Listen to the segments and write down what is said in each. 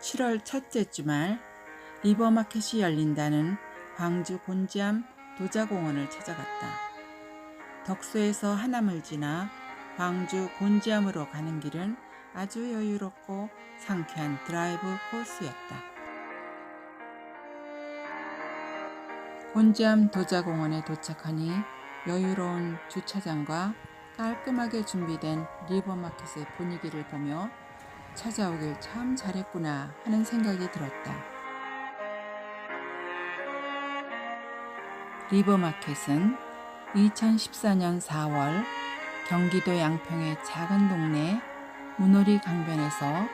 7월 첫째 주말 리버마켓이 열린다는 광주 곤지암 도자공원을 찾아갔다. 덕소에서 하남을 지나 광주 곤지암으로 가는 길은 아주 여유롭고 상쾌한 드라이브 코스였다. 곤지암 도자공원에 도착하니 여유로운 주차장과 깔끔하게 준비된 리버마켓의 분위기를 보며 찾아오길 참 잘했구나 하는 생각이 들었다. 리버마켓은 2014년 4월 경기도 양평의 작은 동네 문오리 강변에서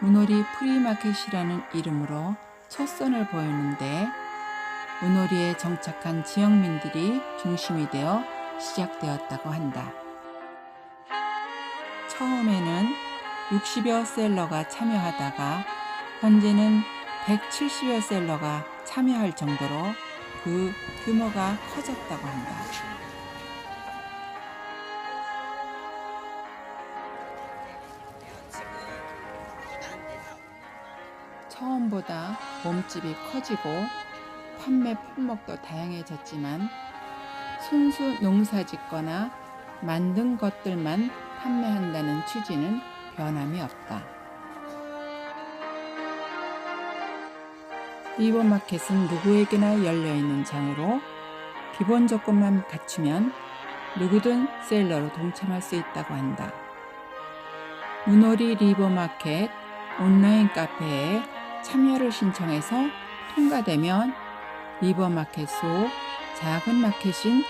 문오리 프리마켓이라는 이름으로 첫 선을 보였는데 문오리에 정착한 지역민들이 중심이 되어 시작되었다고 한다. 처음에는 60여 셀러가 참여하다가 현재는 170여 셀러가 참여할 정도로 그 규모가 커졌다고 한다. 처음보다 몸집이 커지고 판매 품목도 다양해졌지만 순수 농사 짓거나 만든 것들만 판매한다는 취지는 변함이 없다. 리버마켓은 누구에게나 열려있는 장으로 기본 조건만 갖추면 누구든 셀러로 동참할 수 있다고 한다. 문오리 리버마켓 온라인 카페에 참여를 신청해서 통과되면 리버마켓 속 작은 마켓인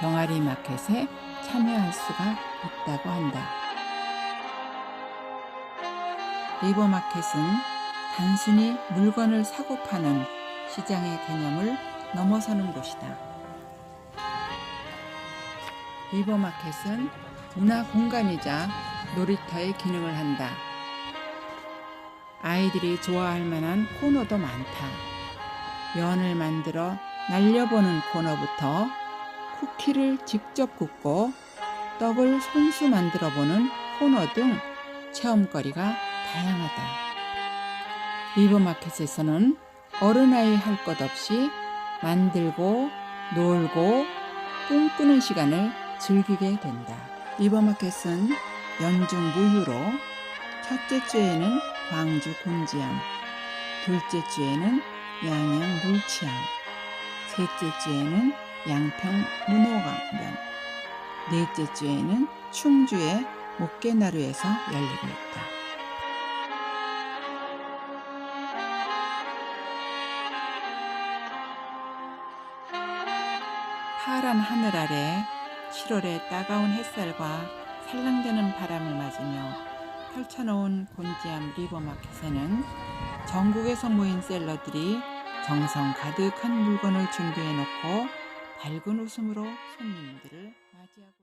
병아리 마켓에 참여할 수가 있다고 한다. 리버마켓은 단순히 물건을 사고 파는 시장의 개념을 넘어서는 곳이다. 리버마켓은 문화 공간이자 놀이터의 기능을 한다. 아이들이 좋아할 만한 코너도 많다. 연을 만들어 날려보는 코너부터 쿠키를 직접 굽고 떡을 손수 만들어 보는 코너 등 체험거리가 다양하다. 리버마켓에서는 어른아이 할 것 없이 만들고 놀고 꿈꾸는 시간을 즐기게 된다. 리버마켓은 연중 무휴로 첫째 주에는 광주 곤지암, 둘째 주에는 양양 물치암, 셋째 주에는 양평 문호강변, 넷째 주에는 충주의 목계나루에서 열리고 있다. 파란 하늘 아래 7월의 따가운 햇살과 살랑대는 바람을 맞으며 펼쳐놓은 곤지암 리버마켓에는 전국에서 모인 셀러들이 정성 가득한 물건을 준비해 놓고 밝은 웃음으로 손님들을 맞이하고.